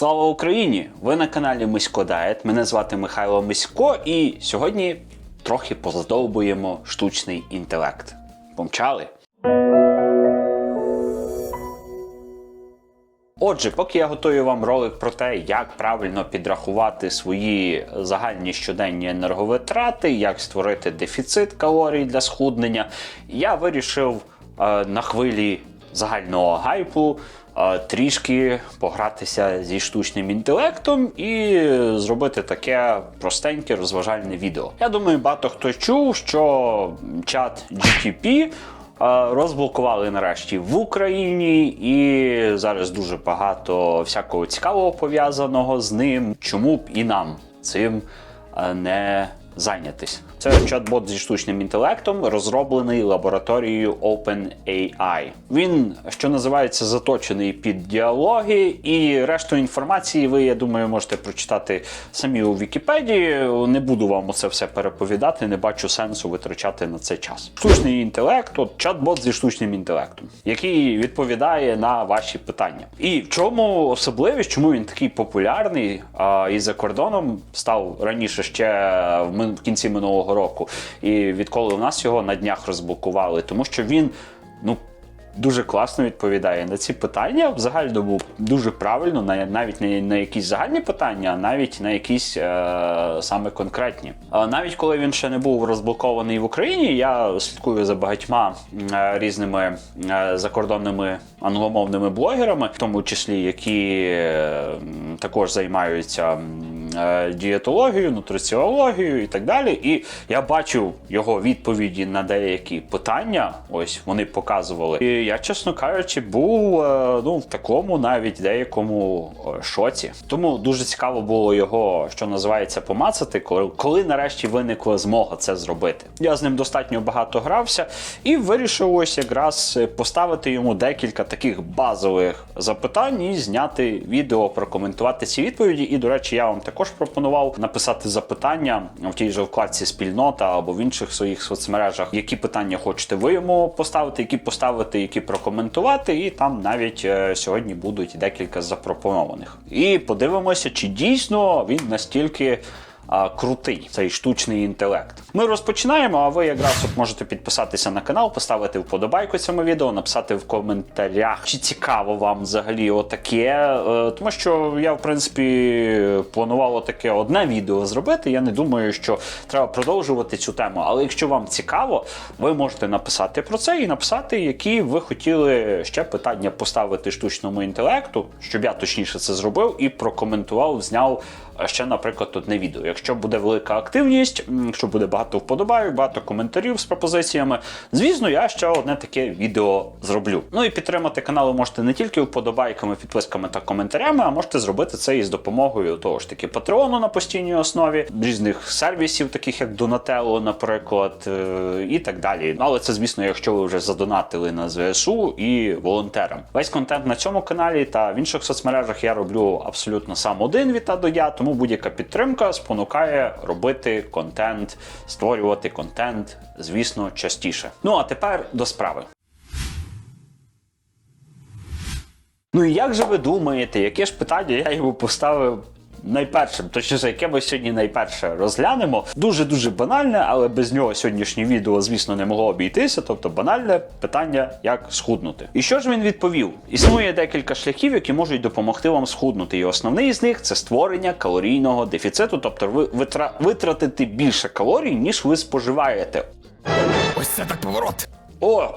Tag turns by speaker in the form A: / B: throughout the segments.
A: Слава Україні! Ви на каналі Мисько Дает. Мене звати Михайло Мисько, і сьогодні трохи поздовбуємо штучний інтелект. Помчали? Отже, поки я готую вам ролик про те, як правильно підрахувати свої загальні щоденні енерговитрати, як створити дефіцит калорій для схуднення, я вирішив е, на хвилі загального гайпу трішки погратися зі штучним інтелектом і зробити таке простеньке розважальне відео. Я думаю, багато хто чув, що чат GTP розблокували нарешті в Україні, і зараз дуже багато всякого цікавого пов'язаного з ним. Чому б і нам цим не зайнятись? Це чат-бот зі штучним інтелектом, розроблений лабораторією OpenAI. Він, що називається, заточений під діалоги, і решту інформації ви, я думаю, можете прочитати самі у Вікіпедії. Не буду вам це все переповідати, не бачу сенсу витрачати на це час. Штучний інтелект, от чат-бот зі штучним інтелектом, який відповідає на ваші питання. І в чому особливість, чому він такий популярний а, і за кордоном став раніше ще в в кінці минулого року. І відколи у нас його на днях розблокували, тому що він ну. Дуже класно відповідає на ці питання. В загальному дуже правильно, на- навіть не на якісь загальні питання, а навіть на якісь е, саме конкретні. Навіть коли він ще не був розблокований в Україні, я слідкую за багатьма е, різними е, закордонними англомовними блогерами, в тому числі які е, також займаються е, дієтологією, нутриціологією і так далі. І я бачив його відповіді на деякі питання. Ось вони показували. І я, чесно кажучи, був е, ну в такому навіть деякому е, шоці. Тому дуже цікаво було його, що називається, помацати, коли, коли нарешті виникла змога це зробити. Я з ним достатньо багато грався і вирішив ось якраз поставити йому декілька таких базових запитань і зняти відео, прокоментувати ці відповіді. І, до речі, я вам також пропонував написати запитання в тій же вкладці спільнота або в інших своїх соцмережах, які питання хочете ви йому поставити, які поставити, які прокоментувати, і там навіть е, сьогодні будуть декілька запропонованих. І подивимося, чи дійсно він настільки. Крутий цей штучний інтелект. Ми розпочинаємо. А ви якраз от можете підписатися на канал, поставити вподобайку цьому відео, написати в коментарях, чи цікаво вам взагалі отаке. Е, Тому що я, в принципі, планував таке одне відео зробити. Я не думаю, що треба продовжувати цю тему. Але якщо вам цікаво, ви можете написати про це і написати, які ви хотіли ще питання поставити штучному інтелекту, щоб я точніше це зробив і прокоментував, зняв е, ще, наприклад, одне відео. Якщо буде велика активність, якщо буде багато вподобайок, багато коментарів з пропозиціями, звісно, я ще одне таке відео зроблю. Ну і підтримати канал ви можете не тільки вподобайками, підписками та коментарями, а можете зробити це і з допомогою того ж таки Патреону на постійній основі, різних сервісів, таких як Donatello, наприклад, е, і так далі. Але це, звісно, якщо ви вже задонатили на ЗСУ і волонтерам. Весь контент на цьому каналі та в інших соцмережах я роблю абсолютно сам один від А до Я, тому будь-яка підтримка спонукає робити контент, створювати контент, звісно, частіше. Ну а тепер до справи. Ну і як же ви думаєте, яке ж питання я йому поставив найпершим? Точніше, яке ми сьогодні найперше розглянемо? Дуже дуже банальне, але без нього сьогоднішнє відео, звісно, не могло обійтися. Тобто банальне питання, як схуднути. І що ж він відповів? Існує декілька шляхів, які можуть допомогти вам схуднути. І основний з них це створення калорійного дефіциту, тобто ви витра- витратити більше калорій, ніж ви споживаєте.
B: Ось це так поворот.
A: Оп!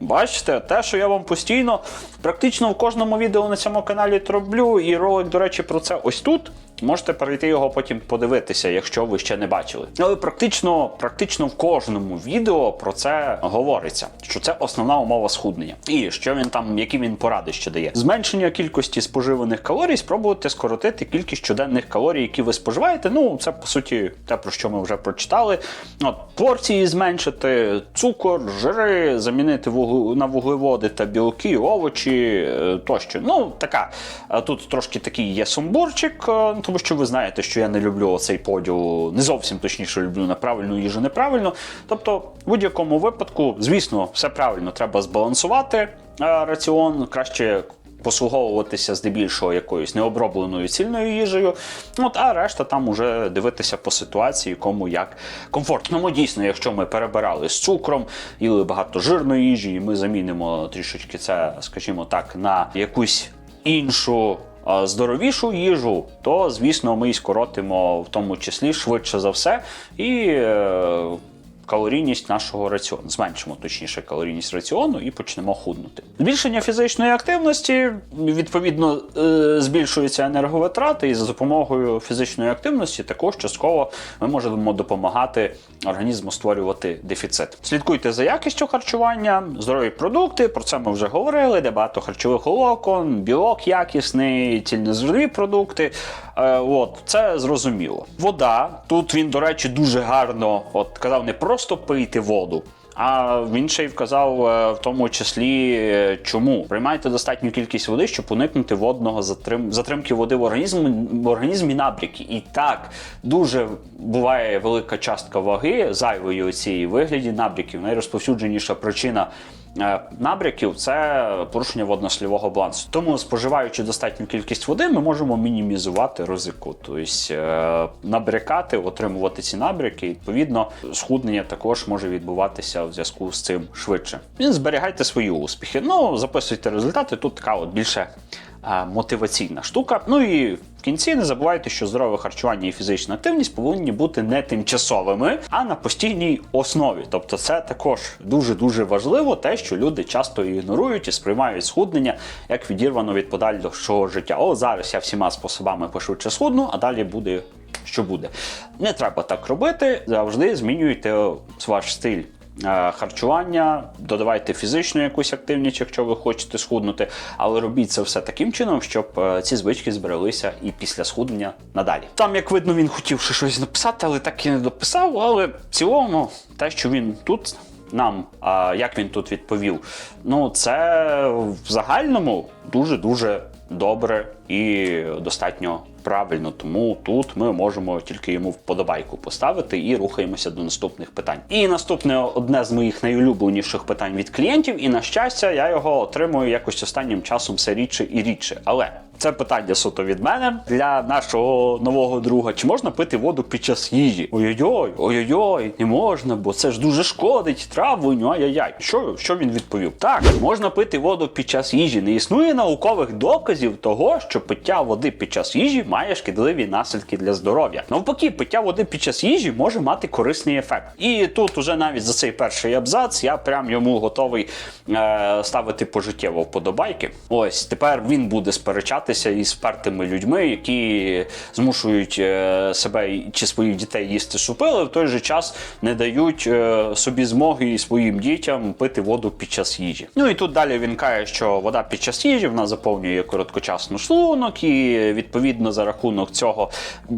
A: Бачите, те, що я вам постійно, практично в кожному відео на цьому каналі роблю, і ролик, до речі, про це ось тут. Можете перейти його потім подивитися, якщо ви ще не бачили. Але практично, практично в кожному відео про це говориться, що це основна умова схуднення. І що він там, які він поради ще дає. Зменшення кількості споживаних калорій, спробуйте скоротити кількість щоденних калорій, які ви споживаєте. Ну, це по суті те, про що ми вже прочитали. От порції зменшити, цукор, жири, замінити вугле- на вуглеводи та білки, овочі е, тощо. Ну, така е, тут трошки такий є сумбурчик, е, тому що ви знаєте, що я не люблю оцей поділ, не зовсім точніше люблю на правильну їжу, неправильно. Тобто, в будь-якому випадку, звісно, все правильно, треба збалансувати е, раціон, краще послуговуватися здебільшого якоюсь необробленою цільною їжею. От, а решта там уже дивитися по ситуації, кому як комфортно. Ну, дійсно, якщо ми перебирали з цукром, їли багато жирної їжі, і ми замінимо трішечки це, скажімо так, на якусь іншу. Здоровішу їжу, то звісно ми і скоротимо в тому числі швидше за все. І е, калорійність нашого раціону. Зменшимо точніше калорійність раціону і почнемо худнути. Збільшення фізичної активності відповідно е, збільшуються енерговитрати, і за допомогою фізичної активності також частково ми можемо допомагати організму створювати дефіцит. Слідкуйте за якістю харчування, здорові продукти. Про це ми вже говорили. Де багато харчових волокон, білок якісний, цільнозернові продукти. Е, от це зрозуміло. Вода тут він, до речі, дуже гарно от казав не просто пийте воду. А він ще й вказав е, в тому числі, е, чому приймайте достатню кількість води, щоб уникнути водного затрим... затримки води в організмі в організмі набряки. І так дуже буває велика частка ваги зайвої у цій вигляді набряків. Найрозповсюдженіша причина. Е, Набряків це порушення воднослівого балансу. Тому, споживаючи достатню кількість води, ми можемо мінімізувати ризику, тобто е, набрякати, отримувати ці набряки. Відповідно, схуднення також може відбуватися в зв'язку з цим швидше. Зберігайте свої успіхи. Ну, записуйте результати. Тут така от більше мотиваційна штука. Ну і в кінці не забувайте, що здорове харчування і фізична активність повинні бути не тимчасовими, а на постійній основі. Тобто, це також дуже дуже важливо, те, що люди часто ігнорують і сприймають схуднення як відірвано від подальшого життя. О, зараз я всіма способами пошвидше схудну, а далі буде. Що буде, не треба так робити. Завжди змінюйте ваш стиль е, харчування, додавайте фізичну якусь активність, якщо ви хочете схуднути, але робіть це все таким чином, щоб е, ці звички збереглися і після схуднення надалі. Там, як видно, він хотів ще щось написати, але так і не дописав. Але в цілому, те, що він тут. Нам, а як він тут відповів, ну це в загальному дуже дуже добре і достатньо правильно. Тому тут ми можемо тільки йому вподобайку поставити і рухаємося до наступних питань. І наступне одне з моїх найулюбленіших питань від клієнтів, і на щастя, я його отримую якось останнім часом все рідше і рідше. Але це питання суто від мене для нашого нового друга. Чи можна пити воду під час їжі? Ой-ой-ой, ой-ой-ой, не можна, бо це ж дуже шкодить травленню. Ай-яй-яй. Що, що він відповів? Так, можна пити воду під час їжі. Не існує наукових доказів того, що пиття води під час їжі має шкідливі наслідки для здоров'я. Навпаки, пиття води під час їжі може мати корисний ефект. І тут уже навіть за цей перший абзац я прям йому готовий е, ставити пожиттєво вподобайки. Ось тепер він буде сперечатися із впертими людьми, які змушують е, себе чи своїх дітей їсти супи, але в той же час не дають е, собі змоги і своїм дітям пити воду під час їжі. Ну і тут далі він каже, що вода під час їжі вона заповнює короткочасно шлунок, і відповідно за рахунок цього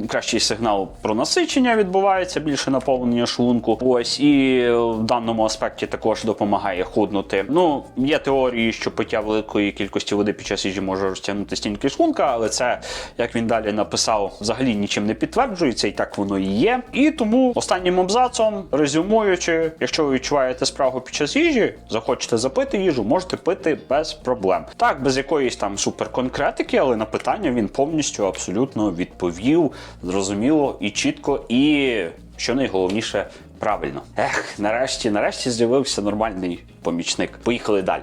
A: кращий сигнал про насичення відбувається, більше наповнення шлунку. Ось і в даному аспекті також допомагає худнути. Ну є теорії, що пиття великої кількості води під час їжі може розтягнути шлунка, але це, як він далі написав, взагалі нічим не підтверджується, і так воно і є. І тому останнім абзацом, резюмуючи, якщо ви відчуваєте спрагу під час їжі, захочете запити їжу, можете пити без проблем. Так, без якоїсь там суперконкретики, але на питання він повністю абсолютно відповів зрозуміло і чітко, і що найголовніше. Правильно, ех, нарешті, нарешті з'явився нормальний помічник. Поїхали далі.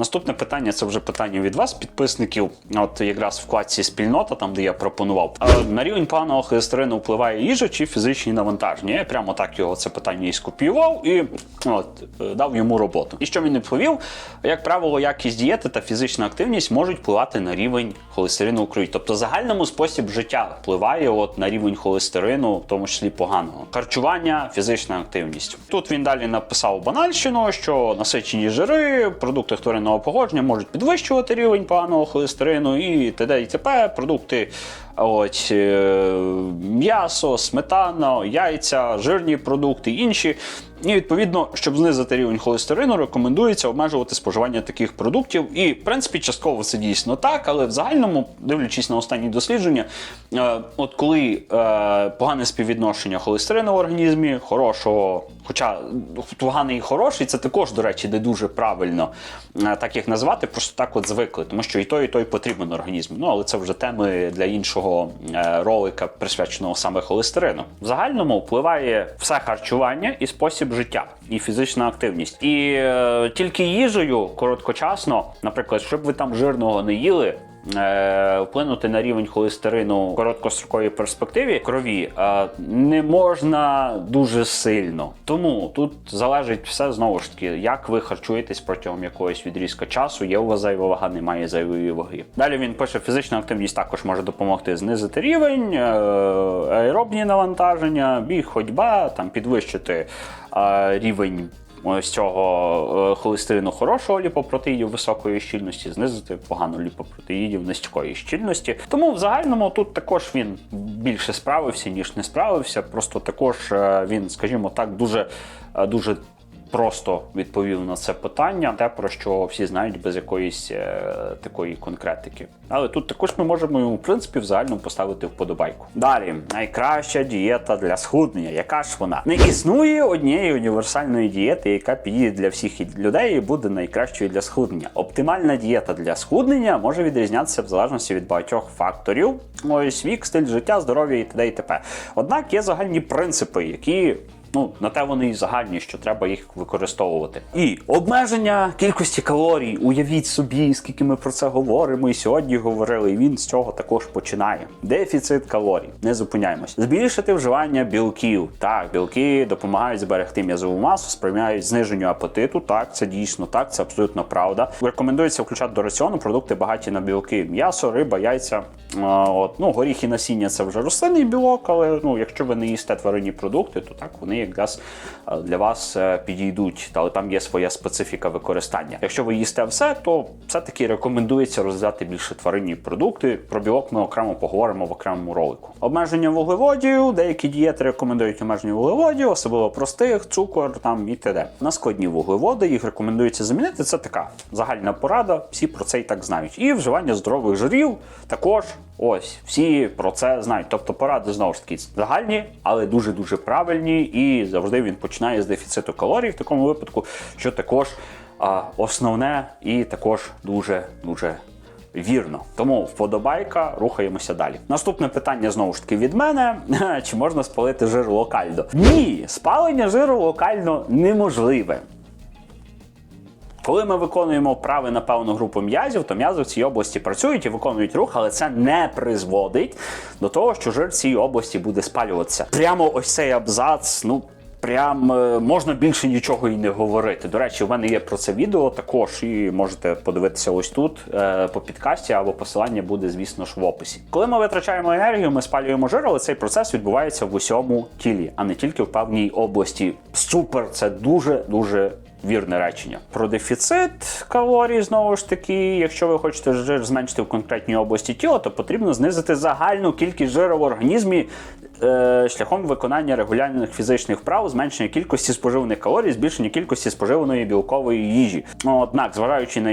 A: Наступне питання це вже питання від вас, підписників. От якраз вкладці спільнота, там де я пропонував. На рівень поганого холестерину впливає їжа чи фізичні навантаження. Я прямо так його це питання і скопіював і от е, дав йому роботу. І що він відповів? Як правило, якість дієти та фізична активність можуть впливати на рівень холестерину у крові. Тобто, загальному спосіб життя впливає от на рівень холестерину, в тому числі поганого. Харчування, фізична активність. Тут він далі написав банальщину, що насичені жири, продукти тваринного погодження можуть підвищувати рівень поганого холестерину і т.д. і т.п. Продукти от, е, м'ясо, сметана, яйця, жирні продукти, інші І відповідно, щоб знизити рівень холестерину, рекомендується обмежувати споживання таких продуктів. І, в принципі, частково це дійсно так, але в загальному, дивлячись на останні дослідження, е, от коли е, погане співвідношення холестерину в організмі, хорошого, хоча поганий і хороший, це також, до речі, не дуже правильно е, так їх назвати, просто так от звикли, тому що і той, і той потрібен організму. Ну, але це вже теми для іншого ролика, присвяченого саме холестерину. В загальному впливає все харчування і спосіб життя, і фізична активність. І е, тільки їжею короткочасно, наприклад, щоб ви там жирного не їли. Е, Вплинути на рівень холестерину в короткостроковій перспективі крові не можна дуже сильно. Тому тут залежить все знову ж таки, як ви харчуєтесь протягом якогось відрізка часу. Є у вас зайва вага, немає зайвої ваги. Далі він пише: фізична активність також може допомогти знизити рівень, е, аеробні навантаження, біг, ходьба, там підвищити е, рівень ось цього е, холестерину хорошого ліпопротеїдів високої щільності, знизити погано ліпопротеїдів низької щільності. Тому в загальному тут також він більше справився, ніж не справився. Просто також е, він, скажімо так, дуже, е, дуже. Просто відповів на це питання, те про що всі знають без якоїсь е, такої конкретики. Але тут також ми можемо йому, в принципі, в загальному поставити вподобайку. Далі найкраща дієта для схуднення. Яка ж вона? Не існує однієї універсальної дієти, яка підійде для всіх людей і буде найкращою для схуднення. Оптимальна дієта для схуднення може відрізнятися в залежності від багатьох факторів. Ось вік, стиль життя, здоров'я і т.д. і т.п. Однак є загальні принципи, які Ну, на те вони і загальні, що треба їх використовувати. І обмеження кількості калорій. Уявіть собі, скільки ми про це говоримо, і сьогодні говорили. І він з цього також починає. Дефіцит калорій. Не зупиняємось. Збільшити вживання білків. Так, білки допомагають зберегти м'язову масу, сприяють зниженню апетиту. Так, це дійсно так, це абсолютно правда. Рекомендується включати до раціону продукти багаті на білки: м'ясо, риба, яйця. От, ну, горіхи насіння це вже рослинний білок, але ну, якщо ви не їсте тваринні продукти, то так вони якраз е, для вас е, підійдуть, але там є своя специфіка використання. Якщо ви їсте все, то все-таки рекомендується роздати більше тваринні продукти. Про білок ми окремо поговоримо в окремому ролику. Обмеження вуглеводів, деякі дієти рекомендують обмеження вуглеводів, особливо простих, цукор там і т.д. На складні вуглеводи їх рекомендується замінити. Це така загальна порада, всі про це і так знають. І вживання здорових жирів також. Ось всі про це знають. Тобто поради знову ж таки загальні, але дуже дуже правильні, і завжди він починає з дефіциту калорій в такому випадку, що також а, основне і також дуже дуже. Вірно, тому вподобайка, рухаємося далі. Наступне питання знову ж таки від мене: чи можна спалити жир локально? Ні, спалення жиру локально неможливе. Коли ми виконуємо вправи на певну групу м'язів, то м'язи в цій області працюють і виконують рух, але це не призводить до того, що жир в цій області буде спалюватися. Прямо ось цей абзац, ну. Прям е, можна більше нічого і не говорити. До речі, в мене є про це відео також, і можете подивитися ось тут е, по підкасті, або посилання буде, звісно ж, в описі. Коли ми витрачаємо енергію, ми спалюємо жир, але цей процес відбувається в усьому тілі, а не тільки в певній області. Супер, це дуже дуже Вірне речення про дефіцит калорій. Знову ж таки, якщо ви хочете жир зменшити в конкретній області тіла, то потрібно знизити загальну кількість жиру в організмі шляхом виконання регулярних фізичних вправ, зменшення кількості споживаних калорій, збільшення кількості споживаної білкової їжі. Ну, Однак, зважаючи на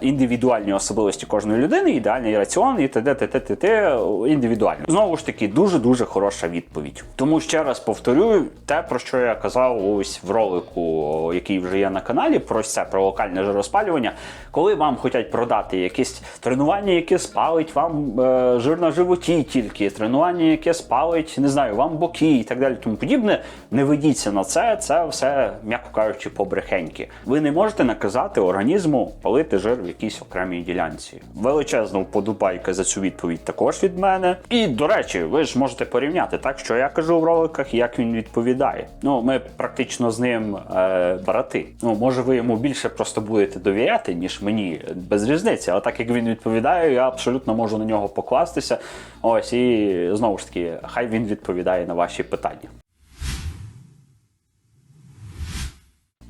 A: індивідуальні особливості кожної людини, ідеальний раціон і т.д. т.т. індивідуально. Знову ж таки, дуже дуже хороша відповідь. Тому ще раз повторюю те, про що я казав ось в ролику, який вже є на каналі, про це про локальне жироспалювання. Коли вам хочуть продати якесь тренування, яке спалить вам е, жир на животі тільки, тренування, яке спалить, не знаю, вам боки і так далі, тому подібне, не ведіться на це. Це все, м'яко кажучи, побрехеньки. Ви не можете наказати організму палити жир в якійсь окремій ділянці. Величезна вподобайка за цю відповідь також від мене. І до речі, ви ж можете порівняти так, що я кажу в роликах, як він відповідає. Ну, ми практично з ним е, брати. Ну, може, ви йому більше просто будете довіряти, ніж мені без різниці. Але так як він відповідає, я абсолютно можу на нього покластися. Ось і знову ж таки, хай він відповідає на ваші питання.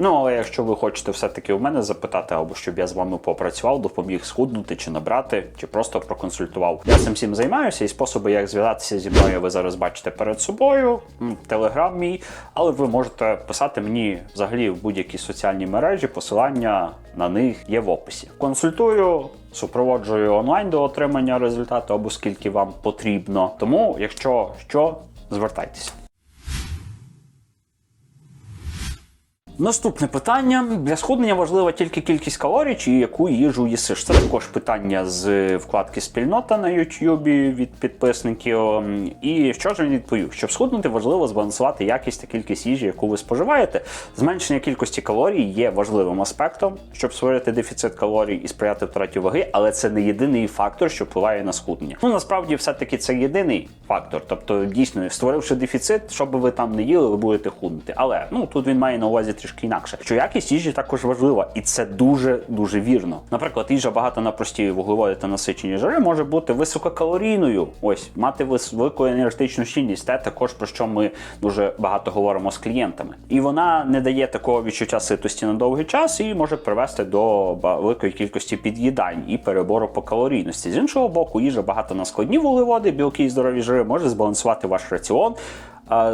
A: Ну, але якщо ви хочете все-таки у мене запитати, або щоб я з вами попрацював, допоміг схуднути чи набрати, чи просто проконсультував. Я цим всім займаюся, і способи, як зв'язатися зі мною, ви зараз бачите перед собою. Телеграм мій, але ви можете писати мені взагалі в будь-які соціальні мережі. Посилання на них є в описі. Консультую. Супроводжую онлайн до отримання результату або скільки вам потрібно. Тому, якщо що, звертайтеся. Наступне питання: для схуднення важлива тільки кількість калорій чи яку їжу їсиш. Це також питання з вкладки спільнота на YouTube від підписників. І що ж він відповів? Щоб схуднути, важливо збалансувати якість та кількість їжі, яку ви споживаєте. Зменшення кількості калорій є важливим аспектом, щоб створити дефіцит калорій і сприяти втраті ваги, але це не єдиний фактор, що впливає на схуднення. Ну насправді, все-таки це єдиний фактор. Тобто, дійсно, створивши дефіцит, що би ви там не їли, ви будете худнути. Але ну тут він має на увазі трішки інакше. Що якість їжі також важлива, і це дуже дуже вірно. Наприклад, їжа багата на прості вуглеводи та насичені жири може бути висококалорійною. Ось мати велику енергетичну щільність. Те також про що ми дуже багато говоримо з клієнтами. І вона не дає такого відчуття ситості на довгий час і може привести до великої кількості під'їдань і перебору по калорійності. З іншого боку, їжа багата на складні вуглеводи, білки і здорові жири може збалансувати ваш раціон.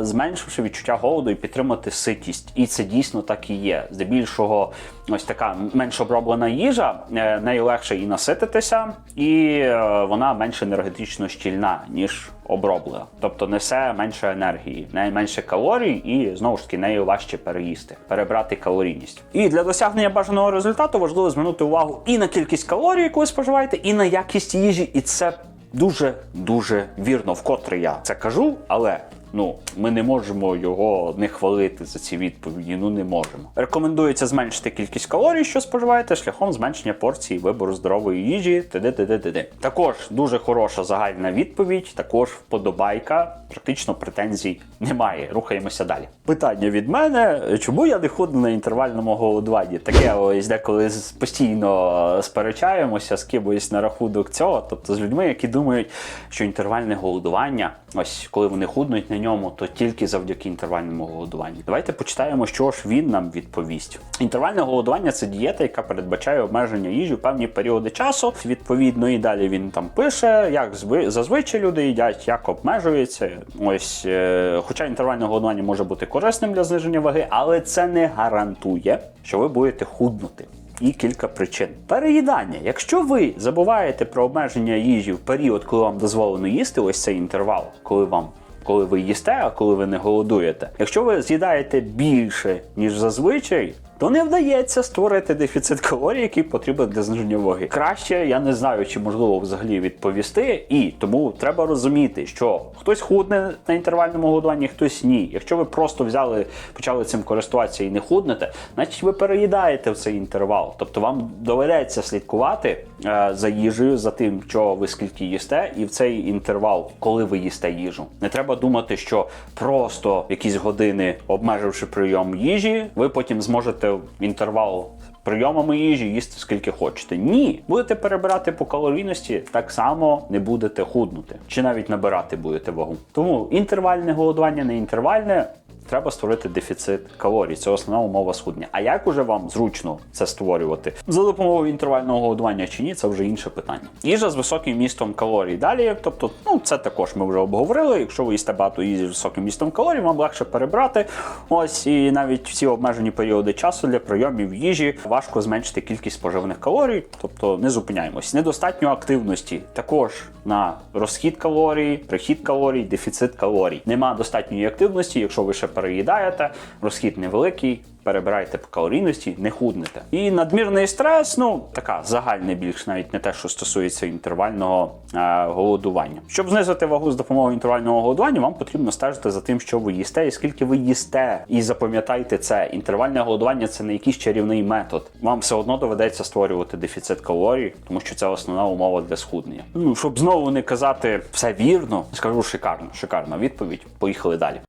A: Зменшивши відчуття голоду і підтримати ситість, і це дійсно так і є. Здебільшого, ось така менш оброблена їжа, е, нею легше і насититися, і е, вона менш енергетично щільна, ніж оброблена. Тобто несе менше енергії, не менше калорій, і знову ж таки нею важче переїсти, перебрати калорійність. І для досягнення бажаного результату важливо звернути увагу і на кількість калорій, яку ви споживаєте, і на якість їжі. І це дуже дуже вірно, вкотре я це кажу, але. Ну, ми не можемо його не хвалити за ці відповіді. Ну не можемо. Рекомендується зменшити кількість калорій, що споживаєте, шляхом зменшення порції вибору здорової їжі. т.д. т.д. т.д. Також дуже хороша загальна відповідь. Також вподобайка. Практично претензій немає. Рухаємося далі. Питання від мене: чому я не ходжу на інтервальному голодуванні? Таке ось деколи постійно сперечаємося з кимось на рахунок цього, тобто з людьми, які думають, що інтервальне голодування, ось коли вони худнуть на ньому, то тільки завдяки інтервальному голодуванню. Давайте почитаємо, що ж він нам відповість. Інтервальне голодування це дієта, яка передбачає обмеження їжі в певні періоди часу. Відповідно, і далі він там пише, як зазвичай люди їдять, як обмежується. Ось, е, хоча інтервальне голодування може бути корисним для зниження ваги, але це не гарантує, що ви будете худнути. І кілька причин. Переїдання. Якщо ви забуваєте про обмеження їжі в період, коли вам дозволено їсти, ось цей інтервал, коли вам. Коли ви їсте, а коли ви не голодуєте. Якщо ви з'їдаєте більше, ніж зазвичай, то не вдається створити дефіцит калорій, який потрібен для зниження ваги. Краще я не знаю, чи можливо взагалі відповісти, і тому треба розуміти, що хтось худне на інтервальному голодуванні, хтось ні. Якщо ви просто взяли, почали цим користуватися і не худнете, значить ви переїдаєте в цей інтервал. Тобто вам доведеться слідкувати е, за їжею, за тим, що ви скільки їсте, і в цей інтервал, коли ви їсте їжу. Не треба думати, що просто якісь години, обмеживши прийом їжі, ви потім зможете інтервал прийомами їжі їсти скільки хочете. Ні, будете перебирати по калорійності, так само не будете худнути, чи навіть набирати будете вагу. Тому інтервальне голодування, не інтервальне. Треба створити дефіцит калорій. Це основна умова схуднення. А як уже вам зручно це створювати за допомогою інтервального голодування чи ні, це вже інше питання. Їжа з високим містом калорій. Далі, тобто, ну це також ми вже обговорили. Якщо ви їсте багато їжі з високим містом калорій, вам легше перебрати. Ось і навіть в ці обмежені періоди часу для прийомів їжі важко зменшити кількість споживаних калорій, тобто не зупиняємось. Недостатньо активності також на розхід калорій, прихід калорій, дефіцит калорій. Нема достатньої активності, якщо ви ще переїдаєте, розхід невеликий. Перебирайте по калорійності, не худнете. І надмірний стрес, ну така загальне більш навіть не те, що стосується інтервального е, голодування. Щоб знизити вагу з допомогою інтервального голодування, вам потрібно стежити за тим, що ви їсте і скільки ви їсте. І запам'ятайте це. Інтервальне голодування це не якийсь чарівний метод. Вам все одно доведеться створювати дефіцит калорій, тому що це основна умова для схуднення. Ну щоб знову не казати все вірно, скажу шикарно, шикарна відповідь. Поїхали далі.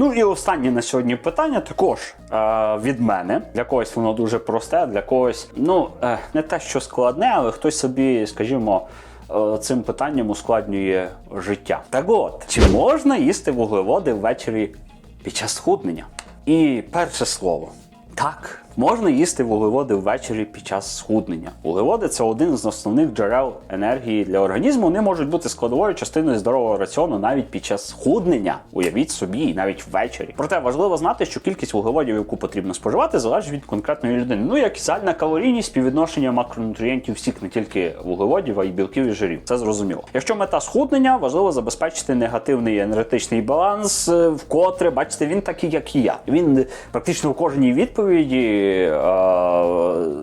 A: Ну і останнє на сьогодні питання також е, від мене. Для когось воно дуже просте, для когось, ну е, не те, що складне, але хтось собі, скажімо, е, цим питанням ускладнює життя. Так от, чи можна їсти вуглеводи ввечері під час схуднення. І перше слово. Так, можна їсти вуглеводи ввечері під час схуднення. Вуглеводи це один з основних джерел енергії для організму. Вони можуть бути складовою частиною здорового раціону навіть під час схуднення. Уявіть собі, навіть ввечері. Проте важливо знати, що кількість вуглеводів, яку потрібно споживати, залежить від конкретної людини. Ну як і загальна калорійність, співвідношення макронутрієнтів всіх, не тільки вуглеводів, а й білків і жирів. Це зрозуміло. Якщо мета схуднення, важливо забезпечити негативний енергетичний баланс, е, вкотре бачите, він такий, як і я. Він практично в кожній відповіді е,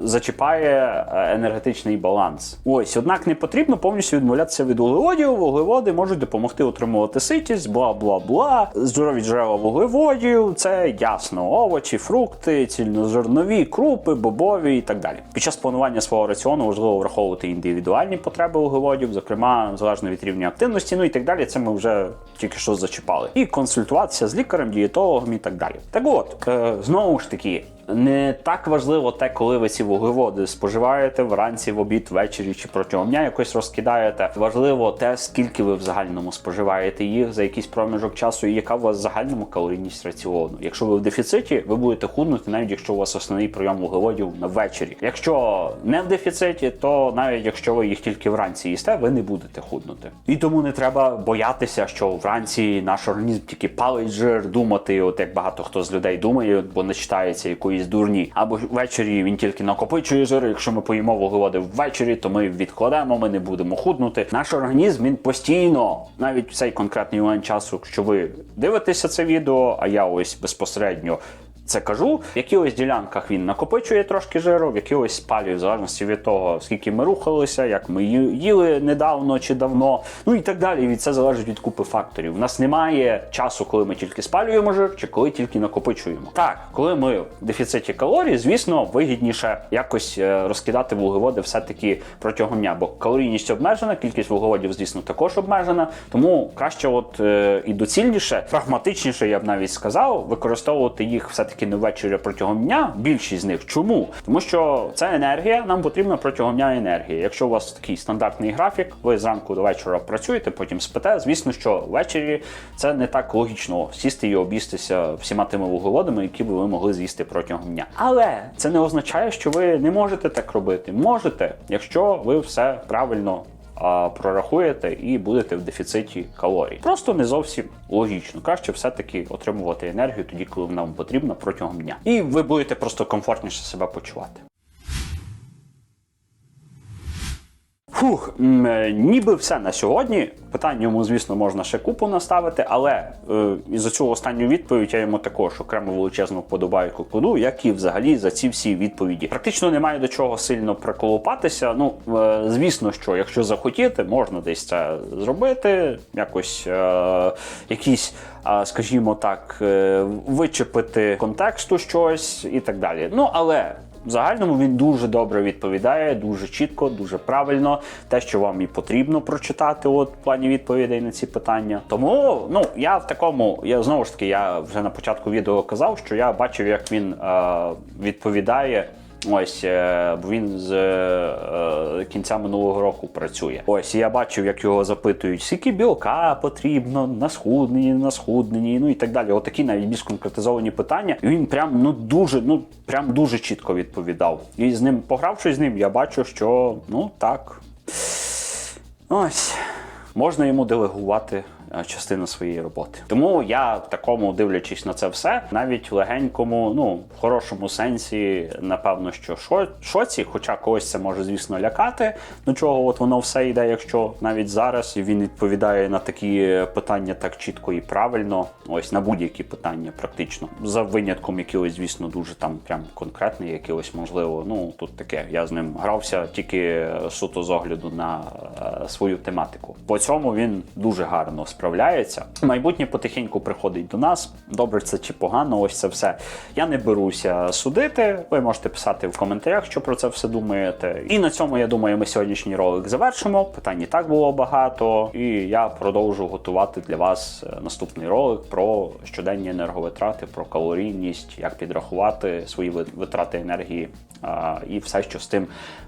A: зачіпає е, енергетичний баланс. Ось, однак не потрібно повністю відмовлятися від вуглеводів. Вуглеводи можуть допомогти утримувати ситість, бла бла бла. Здорові джерела вуглеводів, це ясно. Овочі, фрукти, цільнозернові, крупи, бобові і так далі. Під час планування свого раціону важливо враховувати індивідуальні потреби вуглеводів, зокрема залежно від рівня активності, ну і так далі. Це ми вже тільки що зачіпали. І консультуватися з лікарем, дієтологом і так далі. Так от, е, знову ж таки. Не так важливо те, коли ви ці вуглеводи споживаєте вранці, в обід, ввечері чи протягом дня якось розкидаєте. Важливо те, скільки ви в загальному споживаєте їх за якийсь проміжок часу, і яка у вас в загальному калорійність раціону. Якщо ви в дефіциті, ви будете худнути, навіть якщо у вас основний прийом вуглеводів на ввечері. Якщо не в дефіциті, то навіть якщо ви їх тільки вранці їсте, ви не будете худнути. І тому не треба боятися, що вранці наш організм тільки палить жир, думати, от як багато хто з людей думає, бо не читається якоїсь дурні. Або ввечері він тільки накопичує жир. Якщо ми поїмо вуглеводи ввечері, то ми відкладемо, ми не будемо худнути. Наш організм він постійно, навіть в цей конкретний момент часу, що ви дивитеся це відео, а я ось безпосередньо. Це кажу, в якихось ділянках він накопичує трошки жиру, в якихось спалює, в залежності від того, скільки ми рухалися, як ми їли недавно чи давно, ну і так далі. Від це залежить від купи факторів. У нас немає часу, коли ми тільки спалюємо жир, чи коли тільки накопичуємо. Так, коли ми в дефіциті калорій, звісно, вигідніше якось е, розкидати вуглеводи все-таки протягом дня, бо калорійність обмежена, кількість вуглеводів, звісно, також обмежена. Тому краще, от е, і доцільніше, прагматичніше, я б навіть сказав, використовувати їх все-таки не ввечері протягом дня. Більшість з них. Чому? Тому що це енергія, нам потрібна протягом дня енергія. Якщо у вас такий стандартний графік, ви зранку до вечора працюєте, потім спите. Звісно, що ввечері це не так логічно сісти і обістися всіма тими вуглеводами, які б ви могли з'їсти протягом дня. Але це не означає, що ви не можете так робити. Можете, якщо ви все правильно прорахуєте і будете в дефіциті калорій. Просто не зовсім логічно. Краще все-таки отримувати енергію тоді, коли вона вам потрібна протягом дня. І ви будете просто комфортніше себе почувати. Фух, е, ніби все на сьогодні. Питань йому, звісно, можна ще купу наставити, але е, за цю останню відповідь я йому також окремо величезну вподобайку кладу, як і взагалі за ці всі відповіді. Практично немає до чого сильно приколупатися. Ну, е, звісно, що якщо захотіти, можна десь це зробити, якось е, якісь, е, скажімо так, е, вичепити контексту щось і так далі. Ну, але. В загальному він дуже добре відповідає, дуже чітко, дуже правильно. Те, що вам і потрібно прочитати, от в плані відповідей на ці питання. Тому ну я в такому, я знову ж таки, я вже на початку відео казав, що я бачив, як він е, відповідає. Ось, е, він з е, кінця минулого року працює. Ось я бачив, як його запитують, скільки білка потрібно на схудненні, на схудненні, ну і так далі. Отакі навіть більш конкретизовані питання. І він прям ну дуже, ну прям дуже чітко відповідав. І з ним, погравшись з ним, я бачу, що ну так. Ось можна йому делегувати е, частину своєї роботи. Тому я в такому, дивлячись на це все, навіть в легенькому, ну в хорошому сенсі, напевно, що шо- шоці, хоча когось це може, звісно, лякати. До чого от воно все йде, якщо навіть зараз він відповідає на такі питання так чітко і правильно. Ось на будь-які питання, практично, за винятком якогось, звісно, дуже там прям конкретний, якогось можливо. Ну тут таке. Я з ним грався тільки суто з огляду на е, свою тематику. По цьому він дуже гарно справляється. Майбутнє потихеньку приходить до нас. Добре, це чи погано, ось це все. Я не беруся судити. Ви можете писати в коментарях, що про це все думаєте. І на цьому я думаю, ми сьогоднішній ролик завершимо. Питань і так було багато, і я продовжу готувати для вас е, наступний ролик про щоденні енерговитрати, про калорійність, як підрахувати свої витрати енергії а, і все, що з тим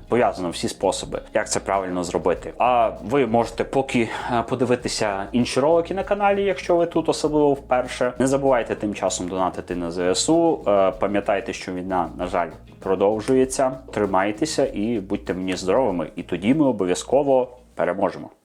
A: пов'язано всі способи, як це правильно зробити. А ви можете поки е, подивитися інші ролики на каналі, якщо ви тут особливо вперше. Не забувайте тим часом донатити на ЗСУ. Е, Пам'ятайте, що війна, на жаль, продовжується. Тримайтеся і будьте мені здоровими, і тоді ми обов'язково переможемо.